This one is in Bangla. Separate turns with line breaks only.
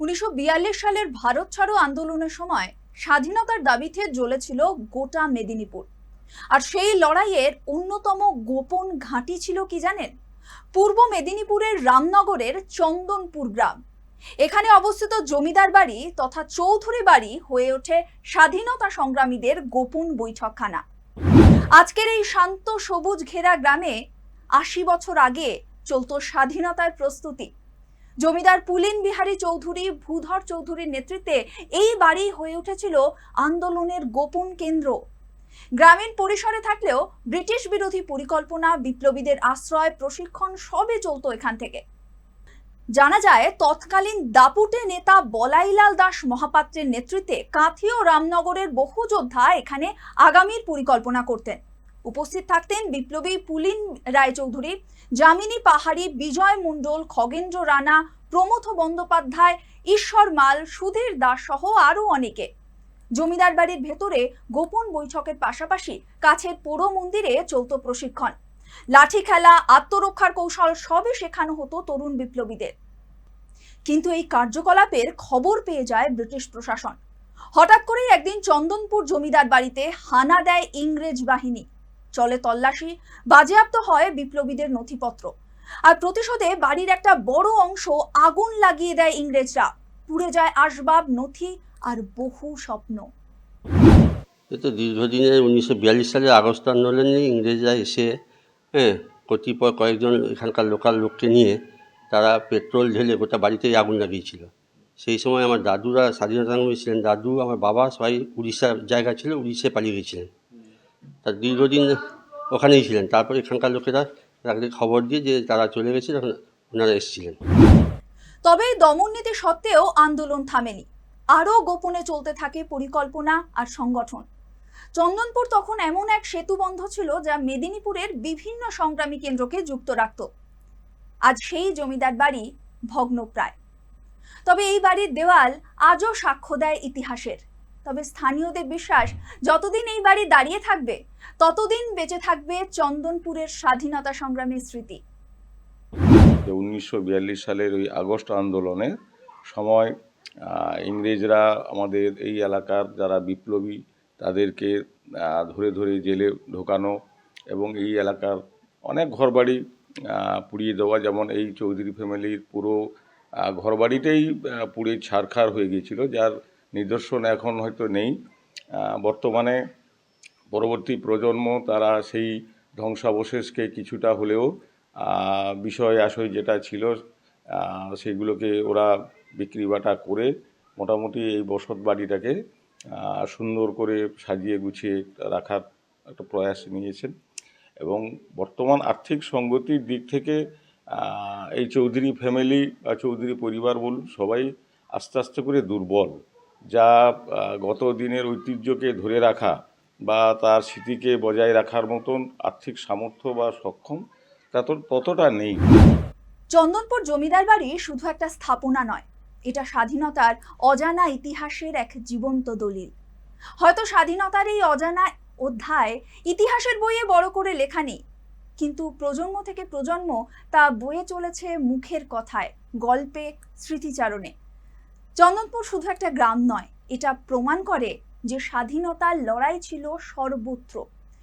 উনিশশো বিয়াল্লিশ সালের ভারত ছাড়ো আন্দোলনের সময় স্বাধীনতার দাবিতে জ্বলেছিল গোটা মেদিনীপুর। আর সেই লড়াইয়ের অন্যতম গোপন ঘাঁটি ছিল কি জানেন? পূর্ব মেদিনীপুরের রামনগরের চন্দনপুর গ্রাম। এখানে অবস্থিত জমিদার বাড়ি তথা চৌধুরী বাড়ি হয়ে ওঠে স্বাধীনতা সংগ্রামীদের গোপন বৈঠকখানা। আজকের এই শান্ত সবুজ ঘেরা গ্রামে আশি বছর আগে চলত স্বাধীনতার প্রস্তুতি। জমিদার পুলিন বিহারী চৌধুরী, ভূধর চৌধুরীর নেতৃত্বে এই বাড়ি হয়ে উঠেছিল আন্দোলনের গোপন কেন্দ্র। গ্রামীণ পরিসরে থাকলেও ব্রিটিশ বিরোধী পরিকল্পনা, বিপ্লবীদের আশ্রয়, প্রশিক্ষণ সবে চলতো এখান থেকে। জানা যায়, তৎকালীন দাপুটে নেতা বলাইলাল দাস মহাপাত্রের নেতৃত্বে কাঁথি ও রামনগরের বহু যোদ্ধা এখানে আগামীর পরিকল্পনা করতেন। উপস্থিত থাকতেন বিপ্লবী পুলিন রায়চৌধুরী, যামিনী পাহাড়ি বিজয় মণ্ডল, খগেন্দ্র রানা প্রমথ বন্দ্যোপাধ্যায়, ঈশ্বর মাল, সুধীর দাস সহ আরও অনেকে। জমিদার বাড়ির ভেতরে গোপন বৈঠকের পাশাপাশি কাছের পোড়ো মন্দিরে চলত প্রশিক্ষণ। লাঠি খেলা, আত্মরক্ষার কৌশল সবই শেখানো হতো তরুণ বিপ্লবীদের। কিন্তু এই কার্যকলাপের খবর পেয়ে যায় ব্রিটিশ প্রশাসন। হঠাৎ করেই একদিন চন্দনপুর জমিদার বাড়িতে হানা দেয় ইংরেজ বাহিনী। চলে তল্লাশি, বাজেয়াপ্ত হয় বিপ্লবীদের নথিপত্র। আর প্রতিশোধে বাড়ির একটা বড় অংশ আগুন লাগিয়ে দেয় ইংরেজরা। পুড়ে যায় আসবাব, নথি আর বহু স্বপ্ন।
এ তো দীর্ঘদিনের উনিশশো বিয়াল্লিশ সালের আগস্ট আন্দোলনে ইংরেজরা এসে হ্যাঁ কতিপয় কয়েকজন এখানকার লোকাল লোককে নিয়ে তারা পেট্রোল ঢেলে গোটা বাড়িতেই আগুন লাগিয়েছিল। সেই সময় আমার দাদুরা স্বাধীনতা ছিলেন। দাদু, আমার বাবা সবাই উড়িষ্যার জায়গা ছিল, উড়িষ্যায় পালিয়ে গিয়েছিলেন তার দীর্ঘদিন ওখানেই ছিলেন। তারপর এখানকার লোকেরা তাকে খবর দিয়ে যে তারা চলে গেছে, তখন ওনারা এসেছিলেন।
তবে দমন নীতি সত্ত্বেও আন্দোলন থামেনি। আরও গোপনে চলতে থাকে পরিকল্পনা আর সংগঠন। চন্দনপুর তখন এমন এক সেতু বন্ধ ছিল যা মেদিনীপুরের বিভিন্ন সংগ্রামী কেন্দ্রকে যুক্ত রাখত। আজ সেই জমিদার বাড়ি ভগ্নপ্রায়। তবে এই বাড়ির দেওয়াল আজও সাক্ষ্য দেয় ইতিহাসের। তবে স্থানীয়দের বিশ্বাস, যতদিন এই বাড়ি দাঁড়িয়ে থাকবে, ততদিন বেঁচে থাকবে চন্দনপুরের স্বাধীনতা সংগ্রামের স্মৃতি।
উনিশশো বিয়াল্লিশ সালের ওই আগস্ট আন্দোলনের সময় ইংরেজরা আমাদের এই এলাকার যারা বিপ্লবী, তাদেরকে ধরে ধরে জেলে ঢোকানো এবং এই এলাকার অনেক ঘরবাড়ি পুড়িয়ে দেওয়া, যেমন এই চৌধুরী ফ্যামিলির পুরো ঘরবাড়িটাই পুড়ে ছারখার হয়ে গিয়েছিল, যার নিদর্শন এখন হয়তো নেই। বর্তমানে পরবর্তী প্রজন্ম তারা সেই ধ্বংসাবশেষকে কিছুটা হলেও বিষয় আশয় যেটা ছিল সেগুলোকে ওরা বিক্রি বাটা করে মোটামুটি এই বসত বাড়িটাকে সুন্দর করে সাজিয়ে গুছিয়ে রাখার একটা প্রয়াস নিয়েছেন। এবং বর্তমান আর্থিক সঙ্গতির দিক থেকে এই চৌধুরী ফ্যামিলি বা চৌধুরী পরিবার বলুন, সবাই আস্তে আস্তে করে দুর্বল। যা গত দিনের ঐতিহ্যকে ধরে রাখা বা তার স্মৃতিকে বজায় রাখার মতন আর্থিক সামর্থ্য বা সক্ষম তত ততটা নেই।
চন্দনপুর জমিদার বাড়ি শুধু একটা স্থাপনা নয়, এটা স্বাধীনতার অজানা ইতিহাসের এক জীবন্ত দলিল। হয়তো স্বাধীনতার এই অজানা অধ্যায় ইতিহাসের বইয়ে বড় করে লেখা নেই, কিন্তু প্রজন্ম থেকে প্রজন্ম তা বয়ে চলেছে মুখের কথায়, গল্পে, স্মৃতিচারণে। চন্দনপুর শুধু একটা গ্রাম নয় এটা প্রমাণ করে যে স্বাধীনতার লড়াই ছিল সর্বত্র।